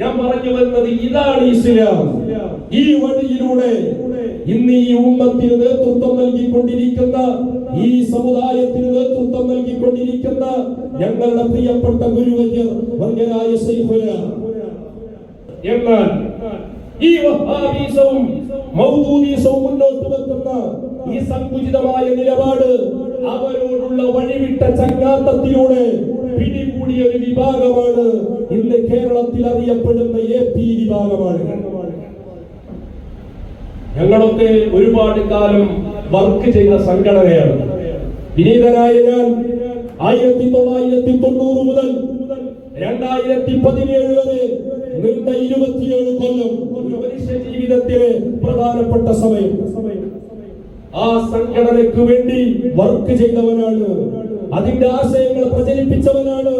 ഞാൻ പറഞ്ഞു വരുന്നത് ഇതാണ് ഇസ്ലാം. ഈ വഴിയിലൂടെ ഇന്ന് ഈ ഉമ്മത്തിന് നേതൃത്വം നൽകിക്കൊണ്ടിരിക്കുന്ന ഈ സമുദായത്തിന് നേതൃത്വം നൽകിക്കൊണ്ടിരിക്കുന്ന ഞങ്ങളുടെ പ്രിയപ്പെട്ട ഗുരുവര്യർ വർഗനായ സൈഫുല. എന്നാൽ ഈ വഹാബീസവും മൗദൂദീസവും മുന്നോട്ട് വെക്കുന്ന ഈ സങ്കുചിതമായ നിലപാട് അവരോടുള്ള വഴിവിട്ട ചങ്ങാത്തത്തിലൂടെ പിടികൂടിയ ഒരു വിഭാഗമാണ് ഇന്ന് കേരളത്തിൽ അറിയപ്പെടുന്ന എ പി വിഭാഗമാണ്. ഞങ്ങളൊക്കെ ഒരുപാട് കാലം വർക്ക് ചെയ്ത സംഘടനയാണ്. വിനീതനായ ഞാൻ ആയിരത്തി തൊള്ളായിരത്തി തൊണ്ണൂറ് മുതൽ രണ്ടായിരത്തി പതിനേഴ് വരെ നീണ്ട ഇരുപത്തിയേഴ് കൊല്ലം മനുഷ്യ ജീവിതത്തിലെ പ്രധാനപ്പെട്ട സമയം. ആ സംഘടനയ്ക്ക് വേണ്ടി വർക്ക് ചെയ്തവനാണ്. അതിന്റെ ആശയങ്ങൾ പ്രചരിപ്പിച്ചവനാണ്.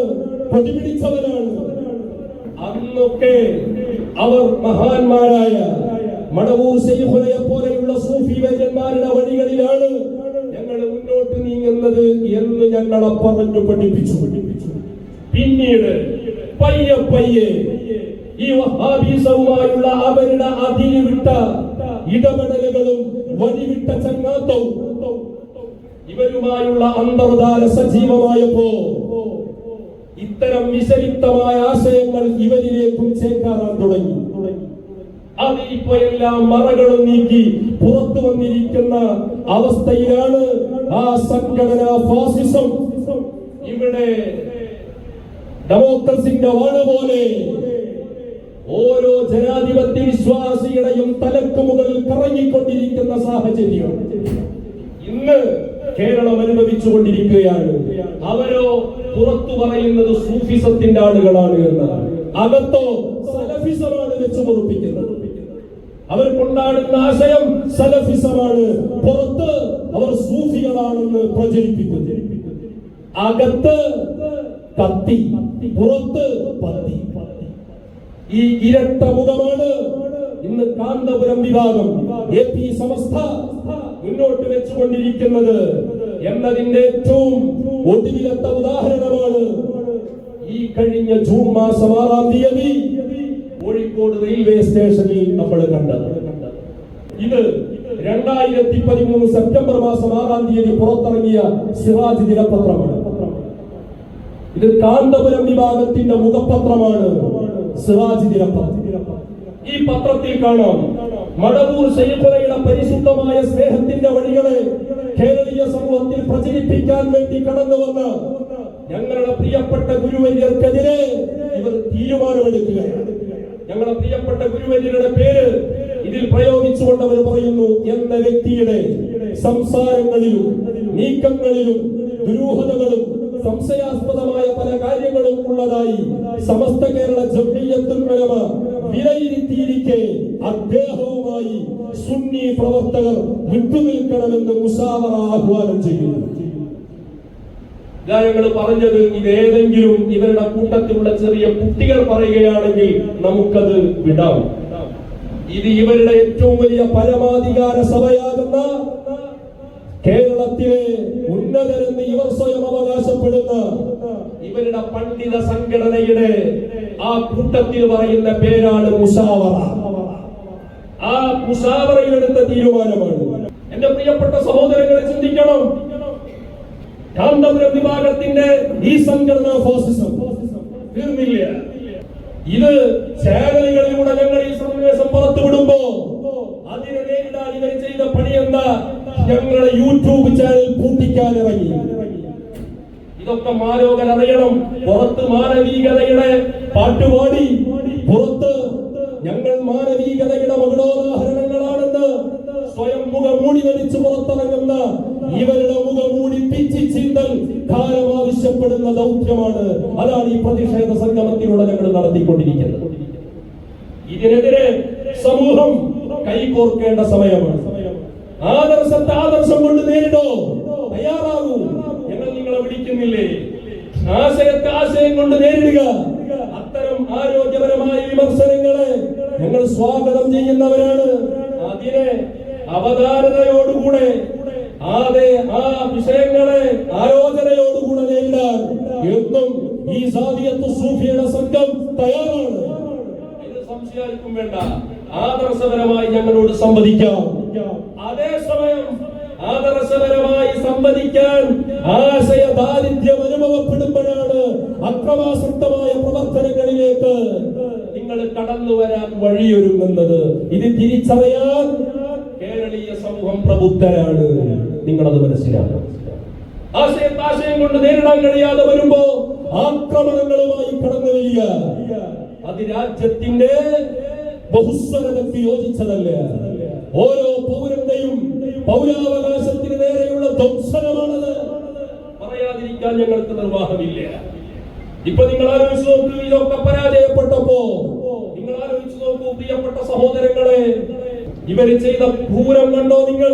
പ്രതിപിടിച്ചവനാണ് അന്നൊക്കെ അവർ മഹാന്മാരായ മടവൂർ ശൈഖുലയെ പോലെയുള്ള സൂഫി വൈദ്യന്മാരുടെ വഴികളിലാണ് ഞങ്ങൾ മുന്നോട്ട് നീങ്ങുന്നത് എന്ന് ഞങ്ങളെ പറഞ്ഞു പഠിപ്പിച്ചു. പിന്നീട് പയ്യെ പയ്യെ ഈ വഹാബീസവുമായുള്ള അവരുടെ അതിരുവിട്ട ഇടപെടലുകളും വഴിവിട്ട ചങ്ങാത്തവും ഇവരുമായുള്ള അന്തർധാര സജീവമായപ്പോ ഇത്തരം വിഷലിപ്തമായ ആശയങ്ങൾ ഇവരിലേക്കും ചേക്കാറാൻ തുടങ്ങി. അത് ഇപ്പൊ എല്ലാം മറകളും നീക്കി പുറത്തു വന്നിരിക്കുന്ന അവസ്ഥയിലാണ് ആ സംഘടന ഫാസിസം. ഇവിടെ ഡെമോക്രസിന്റെ വാണ പോലെ ഓരോ ജനാധിപത്യ വിശ്വാസിയുടെയും തലക്ക് മുകളിൽ കറങ്ങിക്കൊണ്ടിരിക്കുന്ന സാഹചര്യം. ഇന്ന് കേരളം അനുഭവിച്ചുകൊണ്ടിരിക്കുകയാണ്. അവരോ പുറത്തു പറയുന്നത് സൂഫിസത്തിന്റെ ആളുകളാണ് എന്ന് അകത്തോ സലഫിസമാണ് വെച്ച് പൊറുപ്പിക്കുന്നത്. അവർ കൊണ്ടാടുന്ന ആശയം സലഫിസമാണ് പുറത്ത് അവർ സൂഫികളാണെന്ന് പ്രചരിപ്പിക്കുന്നു. അകത്ത് കത്തി പുറത്ത് പത്തി. ഈ ഇരട്ട മുഖമാണ് ഇന്ന് കാന്തപുരം വിഭാഗം. എ പി സമസ്ത മുന്നോട്ട് വെച്ചുകൊണ്ടിരിക്കുന്നത്. എന്നതിന്റെ ഏറ്റവും ഒടുവിലത്ത ഉദാഹരണമാണ് ഈ കഴിഞ്ഞ ജൂൺ മാസം ആറാം തീയതി കോഴിക്കോട് റെയിൽവേ സ്റ്റേഷനിൽ നമ്മൾ കണ്ടത്. ഇത് രണ്ടായിരത്തി പതിമൂന്ന് സെപ്റ്റംബർ മാസം ആറാം തീയതി പുറത്തിറങ്ങിയ സിറാജ് ദിനപത്രമാണ്. ഇത് കാന്തപുരം വിഭാഗത്തിന്റെ മുഖപത്രമാണ് സിറാജ് ദിനപത്രം. ഈ പത്രത്തിൽ കാണാം മടവൂർ ശൈഖുലയുടെ പരിശുദ്ധമായ സ്നേഹത്തിന്റെ വഴികളെ കേരളീയ സമൂഹത്തിൽ പ്രചരിപ്പിക്കാൻ വേണ്ടി കടന്നു വന്ന ഞങ്ങളുടെ പ്രിയപ്പെട്ട ഗുരുവര്യർക്കെതിരെ ഇവർ തീരുമാനമെടുക്കുകയാണ്. ഞങ്ങളുടെ പ്രിയപ്പെട്ട ഗുരുവര്യരുടെ പേര് ഇതിൽ പ്രയോഗിച്ചുകൊണ്ട് അവർ പറയുന്നു എന്ന വ്യക്തിയുടെ സംസാരങ്ങളിലും നീക്കങ്ങളിലും ദുരൂഹതകളും സംശയാസ്പദമായ ഉള്ളതായി സമസ്ത കേരള ജംഇയ്യത്തുൽ ഉലമ വിലയിരുത്തിയിരിക്കെ അദ്ദേഹവുമായി സുന്നി പ്രവർത്തകർ വിട്ടുനിൽക്കണമെന്ന് മുസാവറ ആഹ്വാനം ചെയ്യുന്നു. ഞങ്ങൾ പറഞ്ഞത് ഇതേതെങ്കിലും ഇവരുടെ കൂട്ടത്തിലുള്ള ചെറിയ കുട്ടികൾ പറയുകയാണെങ്കിൽ നമുക്കത് വിടാം. ഇത് ഇവരുടെ ഏറ്റവും വലിയ പരമാധികാര സഭയാകുന്ന കേരളത്തിലെ ഉന്നതരെന്ന് ഇവർ സ്വയം അവകാശപ്പെടുന്ന ഇവരുടെ പണ്ഡിത സംഘടനയുടെ ആ കൂട്ടത്തിൽ പറയുന്ന പേരാണ് മുസാവറ. ആ മുസാവറയിലെടുത്ത തീരുമാനമാണ്. എന്റെ പ്രിയപ്പെട്ട സഹോദരങ്ങളെ ചിന്തിക്കണം. കാന്തപുരം വിഭാഗത്തിന്റെ ഈ സംഘടന ഫോസിസം തീർന്നില്ല ഇത് ചാനലുകളിലൂടെ ഞങ്ങൾ ഈ സന്ദേശം പുറത്തുവിടുമ്പോ അതിനെ നേരിടാൻ ഇവർ ചെയ്ത പണി എന്താ ഞങ്ങളെ യൂട്യൂബ് ചാനൽ പൂട്ടിക്കാൻ ഇറങ്ങി ഇതൊക്കെ മാലോകൻ അറിയണം പുറത്ത് മാനവീകതയുടെ പാട്ടുപാടി. പുറത്ത് ഞങ്ങൾ മാനവീകതയുടെ മകളോദാഹരണങ്ങളാണെന്ന് സ്വയം മുഖമൂടി വലിച്ചു പുറത്തിറങ്ങുന്ന ഇവരുടെ മുഖമൂടി പിച്ചി ചിന്തൽ കാലം ആവശ്യപ്പെടുന്ന ദൗത്യമാണ്. അതാണ് ഈ പ്രതിഷേധ സംഗമത്തിലൂടെ ഞങ്ങൾ നടത്തിക്കൊണ്ടിരിക്കുന്നത്. ഇതിനെതിരെ സമൂഹം കൈകോർക്കേണ്ട സമയമാണ്. ആദർശത്തെ ആദർശം കൊണ്ട് നേരിടോ. വിളിക്കുന്നില്ലേ ആശയത്തെ ആശയം കൊണ്ട് നേരിടുക. അത്തരം ആരോഗ്യപരമായ വിമർശനങ്ങളെ ഞങ്ങൾ സ്വാഗതം ചെയ്യുന്നവരാണ്. അതിനെ അവതാരതയോടുകൂടെ ആതെ ആ വിഷയങ്ങളെ ആലോചനയോടുകൂടെ നേരിടാൻ എന്നും ഈ സാദിയത്ത് സൂഫിയുടെ സംഘം തയ്യാറാണ്. സംശയാർക്കും വേണ്ട. ആദർശപരമായി ഞങ്ങളോട് സംവദിക്കാം. ആദർശപരമായി സംവദിക്കാൻ ആശയ ദാരിദ്ര്യം അനുഭവപ്പെടുമ്പോഴാണ് അക്രമാസക്തമായ പ്രവർത്തനങ്ങളിലേക്ക് നിങ്ങൾ കടന്നു വരാൻ വഴിയൊരുങ്ങുന്നത്. ഇത് തിരിച്ചറിയാൻ കേരളീയ സമൂഹം പ്രബുദ്ധരാണ്. നിങ്ങളത് മനസ്സിലാക്കണം. ആശയത്താശയം കൊണ്ട് നേരിടാൻ കഴിയാതെ വരുമ്പോ ആക്രമണങ്ങളുമായി കടന്നു വരിക. അത് രാജ്യത്തിന്റെ ബഹുസ്വരതയ്ക്ക് യോജിച്ചതല്ല. ഓരോ പൗരന്റെയും പൗരാവകാശത്തിന് നേരെയുള്ള ധ്വംസനമാണത്. പറയാതിരിക്കാൻ ഞങ്ങൾക്ക് നിർവാഹമില്ല. ഇപ്പൊ നിങ്ങൾ ആലോചിച്ച് നോക്കൂ ഇതൊക്കെ പരാജയപ്പെട്ടപ്പോ നിങ്ങൾ ആലോചിച്ച് നോക്കൂ പ്രിയപ്പെട്ട സഹോദരങ്ങളെ ഇവർ ചെയ്ത ഭൂരം കണ്ടോ നിങ്ങൾ?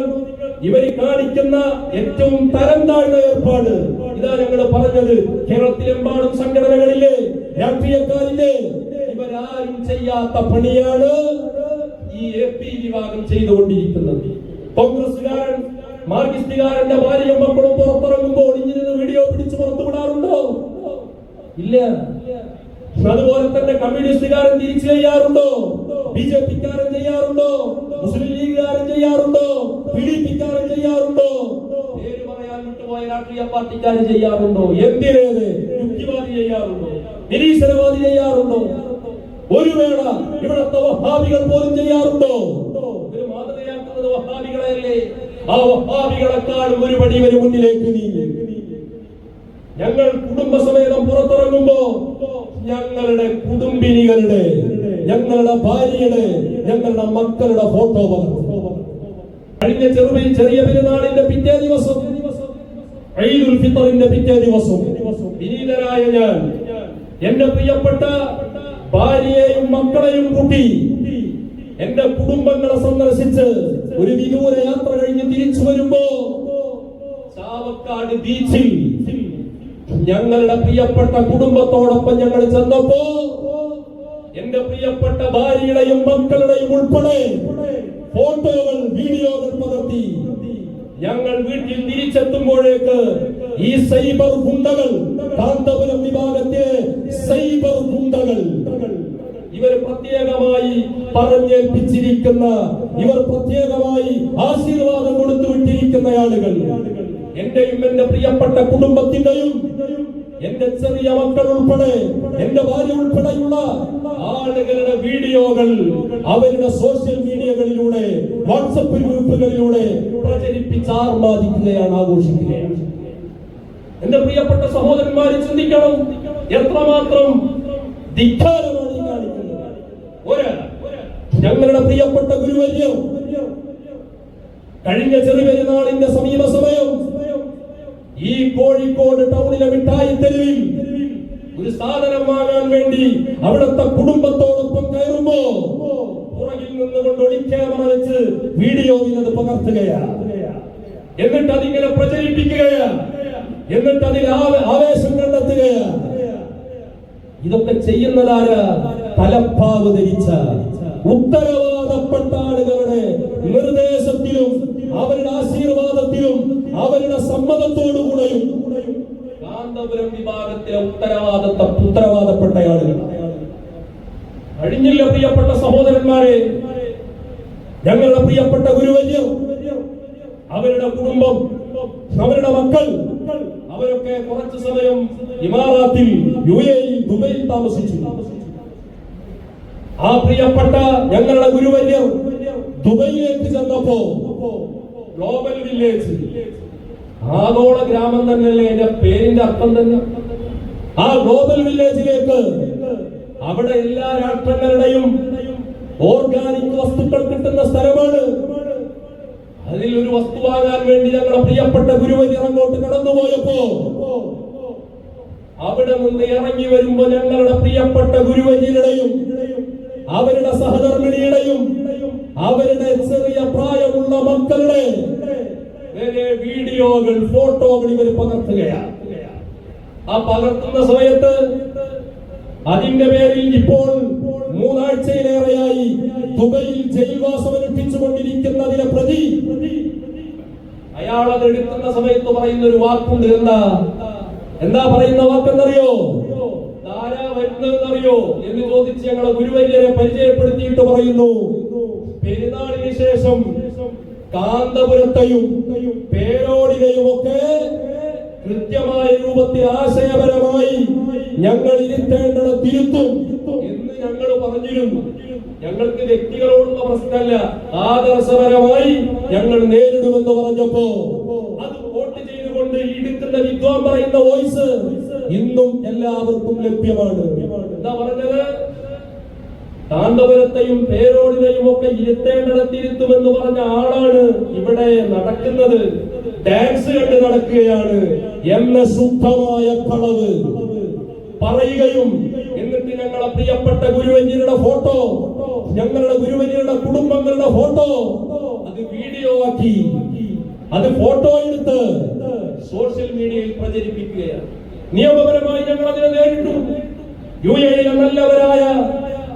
ഇവർ കാണിക്കുന്ന ഏറ്റവും തരം താഴ്ന്ന ഏർപ്പാട്. ഇതാ ഞങ്ങൾ പറഞ്ഞത് കേരളത്തിലെമ്പാടും സംഘടനകളിലെ രാഷ്ട്രീയക്കാരിലെ ഇവരാരും ചെയ്യാത്ത പണിയാണ് ഈ എ പി വിഭാഗം ചെയ്തുകൊണ്ടിരിക്കുന്നത്. കോൺഗ്രസുകാരൻ മാർക്സിസ്റ്റുകാരന്റെ ഭാര്യയും മക്കളും പുറത്തിറങ്ങുമ്പോൾ ഇങ്ങനെ വീഡിയോ പിടിച്ച് പുറത്തുവിടാറുണ്ടോ ഇല്ല. അതുപോലെ തന്നെ കമ്മ്യൂണിസ്റ്റുകാരൻ തിരിച്ചു ചെയ്യാറുണ്ടോ? ബി ജെ പിക്കാരൻ ചെയ്യാറുണ്ടോ? മുസ്ലിം ലീഗുകാരൻ ചെയ്യാറുണ്ടോ? പി ഡി പിക്കാരൻ ചെയ്യാറുണ്ടോ? പേര് പറയാൻ വിട്ടുപോയ രാഷ്ട്രീയ പാർട്ടിക്കാർ ചെയ്യാറുണ്ടോ? എന്തിനേത്? യുക്തിവാദി ചെയ്യാറുണ്ടോ? നിരീശ്വരവാദി ചെയ്യാറുണ്ടോ? ഒരു വേള ഇവിടുത്തെ വഹാബികൾ പോലും ചെയ്യാറുണ്ടോ? വഹാബികളെയല്ലേ ആ വഹാബികളെക്കാളും ഒരു പടി ഇവർ മുന്നിലേക്ക് ഞങ്ങൾ കുടുംബസമേതം പുറത്തിറങ്ങുമ്പോ ഞങ്ങളുടെ കുടുംബിനികളുടെ ഞങ്ങളുടെ ഭാര്യയുടെ ഞങ്ങളുടെ മക്കളുടെ ഫോട്ടോ കഴിഞ്ഞ ചെറുപി ചെറിയ പെരുന്നാളിന്റെ പിറ്റേ ദിവസം ഐദുൽ ഫിത്തറിന്റെ പിറ്റേ ദിവസം വിനീതനായ ഞാൻ എന്റെ പ്രിയപ്പെട്ട ഭാര്യയെയും മക്കളെയും കൂട്ടി എന്റെ കുടുംബങ്ങളെ സന്ദർശിച്ച് ഒരു വിദൂര യാത്ര കഴിഞ്ഞ് തിരിച്ചു വരുമ്പോ ചാവക്കാട് ബീച്ചിൽ ഞങ്ങളുടെ പ്രിയപ്പെട്ട കുടുംബത്തോടൊപ്പം ഞങ്ങൾ ചെന്നപ്പോ എന്റെ പ്രിയപ്പെട്ട ഭാര്യയുടെയും മക്കളുടെയും ഉൾപ്പെടെ ഫോട്ടോകൾ വീഡിയോകൾ പകർത്തി ഞങ്ങൾ വീട്ടിൽ തിരിച്ചെത്തുമ്പോഴേക്ക് ഈ സൈബർ ഗുണ്ടകൾ കാന്തപുരം വിഭാഗത്തെ സൈബർ ഗുണ്ടകൾ ഇവർ പ്രത്യേകമായി പറഞ്ഞേൽപ്പിച്ചിരിക്കുന്ന ഇവർ പ്രത്യേകമായി ആശീർവാദം കൊടുത്തു വിട്ടിരിക്കുന്ന ആളുകൾ. എന്റെയും എന്റെ പ്രിയപ്പെട്ട കുടുംബത്തിന്റെയും എന്റെ ചെറിയ മക്കൾ ഉൾപ്പെടെ എന്റെ ഭാര്യ ഉൾപ്പെടെയുള്ള ആളുകളുടെ വീഡിയോകൾ അവരുടെ സോഷ്യൽ മീഡിയകളിലൂടെ വാട്സപ്പ് ഗ്രൂപ്പുകളിലൂടെ പ്രചരിപ്പിച്ച് ആർമാദിക്കുകയാണ് ആഘോഷിക്കുകയാണ്. എന്റെ പ്രിയപ്പെട്ട സഹോദരന്മാരെ ചിന്തിക്കണം. എത്രമാത്രം ധിക്കാരമാണ് കാണിക്കുന്നത്? ഒരു ഞങ്ങളുടെ പ്രിയപ്പെട്ട ഗുരുവര്യം കഴിഞ്ഞ ചെറുപെരുന്നാളിന്റെ സമീപ സമയം ഈ കോഴിക്കോട് ടൗണിലെ മിഠായി തെരുവിൽ ഒരു സാധനം വാങ്ങാൻ വേണ്ടി അവിടുത്തെ കുടുംബത്തോടൊപ്പം കയറുമ്പോ പുറകിൽ നിന്നുകൊണ്ട് ഒളിക്യാമറ വെച്ച് വീഡിയോയിൽ അത് പകർത്തുകയാണ് എന്നിട്ട് അതിങ്ങനെ പ്രചരിപ്പിക്കുകയാണ് എന്നിട്ട് അതിൽ ആവ- ആവേശം കണ്ടെത്തുകയാണ് ഇതൊക്കെ ചെയ്യുന്നതാര്? തലപ്പാവ് ധരിച്ച ഉത്തരവാദപ്പെട്ട ആളുകളുടെ നിർദ്ദേശത്തിലും അവരുടെ ആശീർവാദത്തിലും അവരുടെ സമ്മതത്തോടുകൂടെയും കാന്തപുരം വിഭാഗത്തിലെ ഉത്തരവാദത്ത ഉത്തരവാദപ്പെട്ട ആളുകൾ കഴിഞ്ഞില്ല പ്രിയപ്പെട്ട സഹോദരന്മാരെ? ഞങ്ങളുടെ പ്രിയപ്പെട്ട ഗുരുവര്യർ അവരുടെ കുടുംബം അവരുടെ മക്കൾ അവരൊക്കെ കുറച്ചു സമയം ഇമാറാത്തിൽ യു എ ദുബൈയിൽ താമസിച്ചു. ആ പ്രിയപ്പെട്ട ഞങ്ങളുടെ ഗുരുവര്യർ ദുബൈയിലേക്ക് ചെന്നപ്പോ ഗ്ലോബൽ വില്ലേജ് ആഗോള ഗ്രാമം തന്നെയല്ലേ എന്റെ പേരിന്റെ അർത്ഥം തന്നെ. ആ ഗ്ലോബൽ വില്ലേജിലേക്ക് അവിടെ എല്ലാ രാഷ്ട്രങ്ങളുടെയും ഓർഗാനിക് വസ്തുക്കൾ കിട്ടുന്ന സ്ഥലമാണ്. അതിൽ ഒരു വസ്തു വാങ്ങാൻ വേണ്ടി ഞങ്ങളുടെ പ്രിയപ്പെട്ട ഗുരുവര്യർ അങ്ങോട്ട് കടന്നുപോയപ്പോ അവിടെ നിന്ന് ഇറങ്ങി വരുമ്പോ ഞങ്ങളുടെ പ്രിയപ്പെട്ട ഗുരുവര്യരുടെയും അവരുടെ സഹധർമ്മിണിയുടെയും അവരുടെ ചെറിയ പ്രായമുള്ള മക്കളുടെ വീഡിയോകൾ ഫോട്ടോകൾ ഇവർ പകർത്തുകയാണ്. ആ പകർത്തുന്ന സമയത്ത് അതിന്റെ പേരിൽ ഇപ്പോൾ മൂന്നാഴ്ചയിലേറെയായി ദുബൈയിൽ ജയിൽവാസം അനുഷ്ഠിച്ചുകൊണ്ടിരിക്കുന്നതിനെ പ്രതി അയാൾ അത് എടുക്കുന്ന സമയത്ത് പറയുന്ന ഒരു വാക്കുണ്ട്. എന്താ? എന്താ പറയുന്ന വാക്കെന്നറിയോ? അറിയോ എന്ന് ചോദിച്ച് ഞങ്ങളെ ഗുരുവര്യരെ പരിചയപ്പെടുത്തിയിട്ട് പറയുന്നു. പെരുന്നാളിന് ശേഷം കാന്തപുരത്തെയും പേരോടിനെയും ഒക്കെ കൃത്യമായ രൂപത്തിൽ ആശയപരമായി ഞങ്ങൾ ഇരുത്തേണ്ടത് തിരുത്തും എന്ന് ഞങ്ങൾ പറഞ്ഞിരുന്നു. ഞങ്ങൾക്ക് വ്യക്തികളോടുള്ള പ്രശ്നമല്ല ആദർശപരമായി ഞങ്ങൾ നേരിടുമെന്ന് പറഞ്ഞപ്പോ അത് വോട്ട് ചെയ്തുകൊണ്ട് ഇടുക്കുന്ന വിദ്വാൻ പറയുന്ന വോയിസ് ഇന്നും എല്ലാവർക്കും ലഭ്യമാണ്. എന്താ പറഞ്ഞത്? കാന്തപുരത്തെയും പേരോടിനെയും ഒക്കെ ഇരുത്തേണ്ടിടത്തിരുത്തുമെന്ന് പറഞ്ഞ ആളാണ് ഇവിടെ നടക്കുന്നത്. ഡാൻസ് കണ്ട് നടക്കുകയാണ്. എന്ന ശുദ്ധമായ കളവ്. പറയുകയും എന്നിട്ട് ഞങ്ങളെ പ്രിയപ്പെട്ട ഗുരുവന്യരുടെ ഫോട്ടോ ഞങ്ങളുടെ ഗുരുവന്യരുടെ കുടുംബങ്ങളുടെ ഫോട്ടോ അത് വീഡിയോ ആക്കി. അത് ഫോട്ടോ എടുത്ത് സോഷ്യൽ മീഡിയയിൽ പ്രചരിപ്പിക്കുകയാണ്. നിയമപരമായി ഞങ്ങൾ അതിനെ നേരിട്ടു. യു എ നല്ലവരായ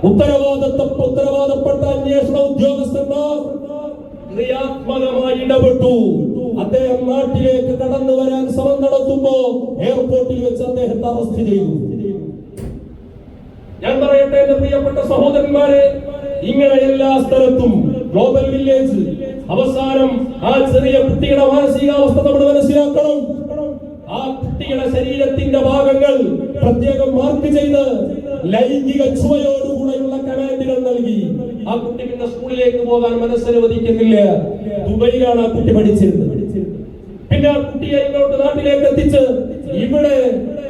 ഉത്തരവാദിത്ത ഉത്തരവാദപ്പെട്ട അന്വേഷണ ഉദ്യോഗസ്ഥന്മാർ ക്രിയാത്മകമായി ഇടപെട്ടു. അദ്ദേഹം നാട്ടിലേക്ക് കടന്നു വരാൻ ശ്രമം നടത്തുമ്പോ എയർപോർട്ടിൽ വെച്ച് അദ്ദേഹത്തെ അറസ്റ്റ് ചെയ്തു. ഞാൻ പറയട്ടെ എന്റെ പ്രിയപ്പെട്ട സഹോദരന്മാരെ ഇങ്ങനെ എല്ലാ സ്ഥലത്തും ഗ്ലോബൽ വില്ലേജ് അവസാനം ആ ചെറിയ കുട്ടിയുടെ മാനസികാവസ്ഥ നമ്മൾ മനസ്സിലാക്കണം. ആ കുട്ടിയുടെ ശരീരത്തിന്റെ ഭാഗങ്ങൾ പ്രത്യേകം മാർക്ക് ചെയ്ത് ലൈംഗിക ചുവയോടുകൂടെയുള്ള കമാൻഡുകൾ നൽകി. ആ കുട്ടി പിന്നെ സ്കൂളിലേക്ക് പോകാൻ മനസ്സനുവദിക്കുന്നില്ല ദുബൈയിലാണ് ആ കുട്ടി പഠിച്ചിരുന്നത്. പിന്നെ ആ കുട്ടിയെ ഇങ്ങോട്ട് നാട്ടിലേക്ക് എത്തിച്ച് ഇവിടെ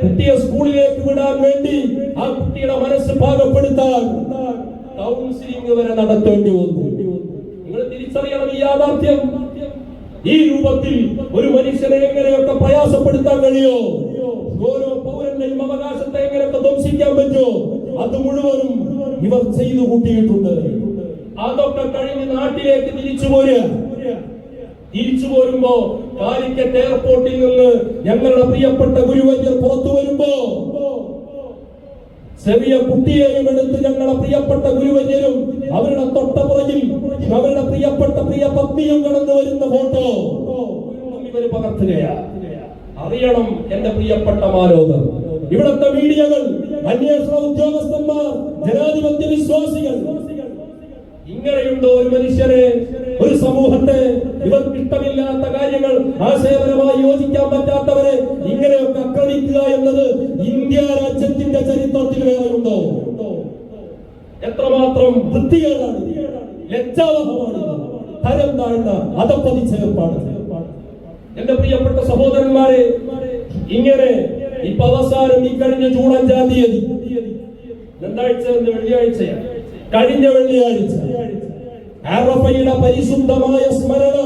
കുട്ടിയെ സ്കൂളിലേക്ക് വിടാൻ വേണ്ടി ആ കുട്ടിയുടെ മനസ്സ് പാകപ്പെടുത്താൻ കൗൺസിലിംഗ് വരെ നടത്തേണ്ടി വന്നു. നിങ്ങൾ തിരിച്ചറിയണം ഈ യാഥാർത്ഥ്യം. ഈ രൂപത്തിൽ ഒരു മനുഷ്യനെ എങ്ങനെയൊക്കെ പ്രയാസപ്പെടുത്താൻ കഴിയോ? ഓരോ പൗരന്റെയും അവകാശത്തെ എങ്ങനെയൊക്കെ ധ്വംസിക്കാൻ പറ്റുമോ? അത് മുഴുവനും ഇവർ ചെയ്തു കൂട്ടിയിട്ടുണ്ട്. അതൊക്കെ കഴിഞ്ഞ് നാട്ടിലേക്ക് തിരിച്ചു പോരുക. തിരിച്ചു പോരുമ്പോ കാലിക്കറ്റ് എയർപോർട്ടിൽ നിന്ന് ഞങ്ങളുടെ പ്രിയപ്പെട്ട ഗുരുവര്യർ പുറത്തു വരുമ്പോ ചെറിയ കുട്ടിയെയും എടുത്ത് ഞങ്ങളെ പ്രിയപ്പെട്ട ഗുരുവര്യരും അവരുടെ തൊട്ടപ്പുറകിൽ അവരുടെ പ്രിയപ്പെട്ട പ്രിയ പത്നിയും കടന്നു വരുന്ന ഫോട്ടോ. അറിയണം എന്റെ പ്രിയപ്പെട്ട മാലോകർ ഇവിടത്തെ മീഡിയകൾ അന്വേഷണ ഉദ്യോഗസ്ഥന്മാർ ജനാധിപത്യ വിശ്വാസികൾ. ഇങ്ങനെയുണ്ടോ ഒരു മനുഷ്യനെ ഒരു സമൂഹത്തെ ഇവർക്ക് ഇഷ്ടമില്ലാത്ത കാര്യങ്ങൾ ആശയപരമായി യോജിക്കാൻ പറ്റാത്തവരെ ഇങ്ങനെയൊക്കെ ആക്രമിക്കുക എന്നത് ഇന്ത്യ രാജ്യത്തിന്റെ ചരിത്രത്തിൽ വേറെയുണ്ടോ? എത്രമാത്രം വൃത്തികേടാണ് ലജ്ജാവഹമാണ് തരം താഴ്ന്ന എന്റെ പ്രിയപ്പെട്ട സഹോദരന്മാരെ ഇങ്ങനെ ഇപ്പൊ അവസാനം ഈ കഴിഞ്ഞ ജൂൺ അഞ്ചാം തീയതി രണ്ടാഴ്ച വെള്ളിയാഴ്ച കഴിഞ്ഞ വെള്ളിയാഴ്ച. അറഫയുടെ പരിശുദ്ധമായ സ്മരണ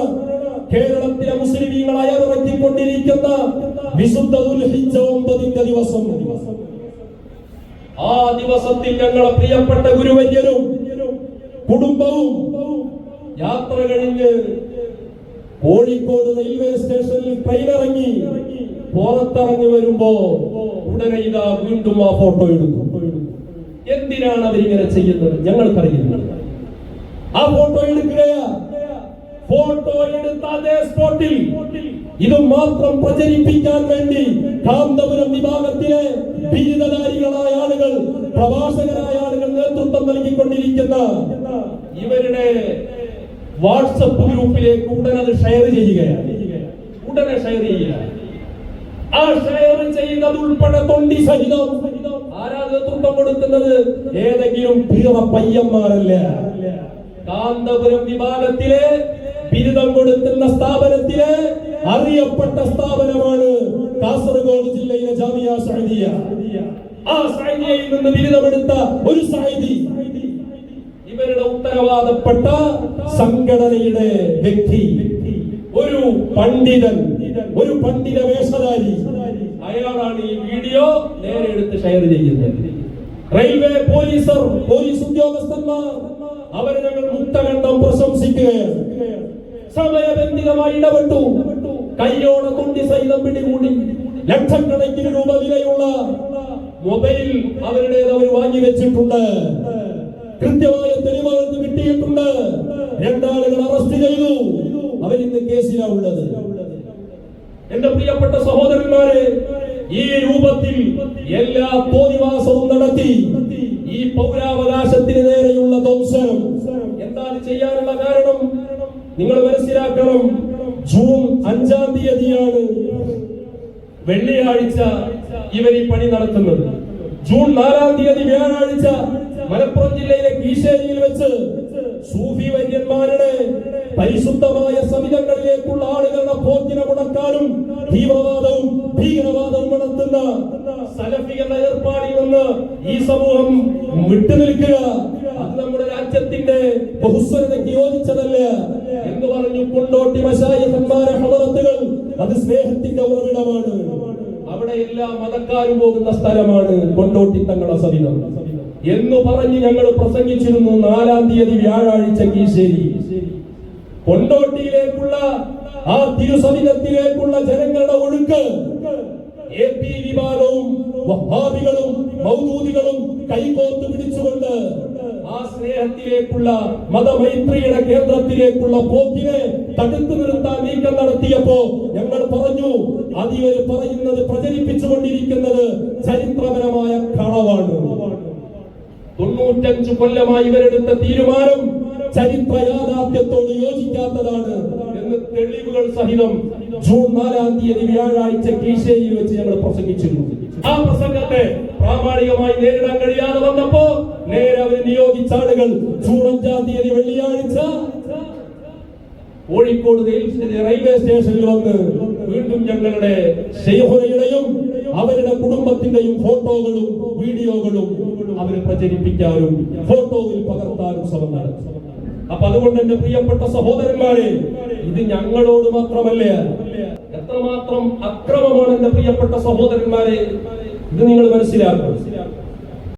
കേരളത്തിലെ മുസ്ലിമീങ്ങൾ അയവിറക്കിക്കൊണ്ടിരിക്കുന്ന വിശുദ്ധ ദുൽഹിജ്ജ ഒമ്പതിന്റെ ദിവസം. ആ ദിവസത്തിൽ ഞങ്ങളെ പ്രിയപ്പെട്ട ഗുരുവര്യരും കുടുംബവും യാത്ര കഴിഞ്ഞ് കോഴിക്കോട് റെയിൽവേ സ്റ്റേഷനിൽ ട്രെയിൻ ഇറങ്ങി പുറത്തിറങ്ങി വരുമ്പോ ഉടനെ ഇതാ വീണ്ടും ആ ഫോട്ടോ എടുക്കും. എന്തിനാണ് അവരിങ്ങനെ ചെയ്യുന്നത്? ഞങ്ങൾക്കറിയില്ല. ആ ഫോട്ടോ എടുക്കുകയാ. ഫോട്ടോ എടുത്ത അതേ സ്പോട്ടിൽ ഇത് മാത്രം പ്രചരിപ്പിക്കാൻ വേണ്ടി കാന്തപുരം വിഭാഗത്തിലെ ബിരുദധാരികളായ ആളുകൾ പ്രഭാഷകരായ ആളുകൾ നേതൃത്വം നൽകിക്കൊണ്ടിരിക്കുന്ന ഇവരുടെ വാട്സപ്പ് ഗ്രൂപ്പിലേക്ക് ഉടനെ അത് ഷെയർ ചെയ്യുകയാണ്. ഉടനെ ഷെയർ ചെയ്യുക ആ ഷെയർ ചെയ്യുന്നത് ഉൾപ്പെടെ തൊണ്ടി സഹിതം ആരാ നേതൃത്വം കൊടുക്കുന്നത്? ഏതെങ്കിലും പീറ പയ്യന്മാരല്ല? കാന്തപുരം വിഭാഗത്തിലെ ബിരുദം കൊടുക്കുന്ന സ്ഥാപനത്തിലെ അറിയപ്പെട്ട സ്ഥാപനമാണ് കാസർഗോഡ് ജില്ലയിലെ ജാമിയ സഹിതിയ ആ സൈദിയയിൽ നിന്ന് ബിരുദമെടുത്ത ഒരു സഹിതി ഇവരുടെ ഉത്തരവാദപ്പെട്ട സംഘടനയുടെ വ്യക്തി ഒരു പണ്ഡിതൻ ഒരു പണ്ഡിത വേഷധാരി. അയാളാണ് ഈ വീഡിയോ നേരെ എടുത്ത് ഷെയർ ചെയ്യുന്നത്. റെയിൽവേ പോലീസർ പോലീസ് ഉദ്യോഗസ്ഥന്മാർ അവരെ ഞങ്ങൾ മുക്തകണ്ഠം പ്രശംസിക്കുകയാണ്. സമയബന്ധിതമായി ഇടപെട്ടു. കയ്യോടെ തുണ്ടി സൈതം പിടികൂടി. ലക്ഷക്കണക്കിന് രൂപ വിലയുള്ള മൊബൈൽ അവരുടേത് അവർ വാങ്ങി വെച്ചിട്ടുണ്ട്. കൃത്യമായ തെളിവുകൾക്ക് കിട്ടിയിട്ടുണ്ട്. രണ്ടാളുകൾ അറസ്റ്റ് ചെയ്തു. അവരിന്ന് കേസിലാണ് ഉള്ളത്. എന്റെ പ്രിയപ്പെട്ട സഹോദരന്മാരെ ഈ രൂപത്തിൽ എല്ലാ തോതിവാസവും നടത്തി ഈ പൗരാവകാശത്തിന് നേരെയുള്ള ധ്വംസനം. എന്താണ് ചെയ്യാനുള്ള കാരണം? നിങ്ങൾ മനസ്സിലാക്കണം. ജൂൺ അഞ്ചാം തീയതിയാണ് വെള്ളിയാഴ്ച ഇവർ ഈ പണി നടത്തുന്നത്. ജൂൺ നാലാം തീയതി വ്യാഴാഴ്ച മലപ്പുറം ജില്ലയിലെ കീശേരിയിൽ വെച്ച് സൂഫി വര്യന്മാരുടെ പരിശുദ്ധമായ സമിതങ്ങളിലേക്കുള്ള ആളുകളുടെ ഭോജ്യന മുടക്കാനും തീവ്രവാദവും ഭീകരവാദവും സലഫി എന്ന ഏർപ്പാടിൽ നിന്ന് ഈ സമൂഹം വിട്ടുനിൽക്കുക. അത് നമ്മുടെ രാജ്യത്തിന്റെ ബഹുസ്വരതയ്ക്ക് യോജിച്ചതല്ല എന്ന് പറഞ്ഞു കൊണ്ടോട്ടി മശായന്മാരെ ഹമറത്തുകൾ. അത് സ്നേഹത്തിന്റെ ഉറവിടമാണ്. അവിടെ എല്ലാ മതക്കാരും പോകുന്ന സ്ഥലമാണ് കൊണ്ടോട്ടി തങ്ങളുടെ സവിധം. എന്ന് പറഞ്ഞ് ഞങ്ങൾ പ്രസംഗിച്ചിരുന്നു നാലാം തീയതി വ്യാഴാഴ്ച കീശേരി. കൊണ്ടോട്ടിയിലേക്കുള്ള ആ തിരുസമിതത്തിലേക്കുള്ള ജനങ്ങളുടെ ഒഴുക്ക്. എ പി വിഭാഗവും വഹാബികളും മൗദൂദികളും കൈകോർത്ത് പിടിച്ചുകൊണ്ട് ആ സ്നേഹത്തിലേക്കുള്ള മതമൈത്രിയുടെ കേന്ദ്രത്തിലേക്കുള്ള പോക്കിനെ തടുത്തു നിർത്താൻ നീക്കം നടത്തിയപ്പോ ഞങ്ങൾ പറഞ്ഞു അതിവർ പറയുന്നത് പ്രചരിപ്പിച്ചുകൊണ്ടിരിക്കുന്നത് ചരിത്രപരമായ കളവാണ്. തൊണ്ണൂറ്റഞ്ചു കൊല്ലമായി ഇവരെടുത്ത തീരുമാനം ചരിത്ര യാഥാർത്ഥ്യത്തോട് യോജിക്കാത്തതാണ്. തെളിവുകൾ സഹിതം ജൂൺ നാലാം തീയതി വ്യാഴാഴ്ച കീശയിൽ വെച്ച് ഞങ്ങൾ പ്രസംഗിച്ചിരുന്നു. ആ പ്രസംഗത്തെ പ്രാമാണികമായി നേരിടാൻ കഴിയാതെ വന്നപ്പോ നേരെ അവർ നിയോഗിച്ച ആളുകൾ ജൂൺ അഞ്ചാം തീയതി വെള്ളിയാഴ്ച കോഴിക്കോട് റെയിൽവേ സ്റ്റേഷനിൽ വന്ന് വീണ്ടും ഞങ്ങളുടെ ശൈഹുനയുടെയും അവരുടെ കുടുംബത്തിന്റെയും ഫോട്ടോകളും വീഡിയോകളും അവർ പ്രചരിപ്പിക്കാനും ഫോട്ടോയിൽ പകർത്താനും ശ്രമം നടത്തി. അപ്പൊ അതുകൊണ്ട് എന്റെ പ്രിയപ്പെട്ട സഹോദരന്മാരെ ഇത് ഞങ്ങളോട് മാത്രമല്ല എത്രമാത്രം അക്രമമാണ് എന്റെ പ്രിയപ്പെട്ട സഹോദരന്മാരെ ഇത് നിങ്ങൾ മനസ്സിലാക്കണം.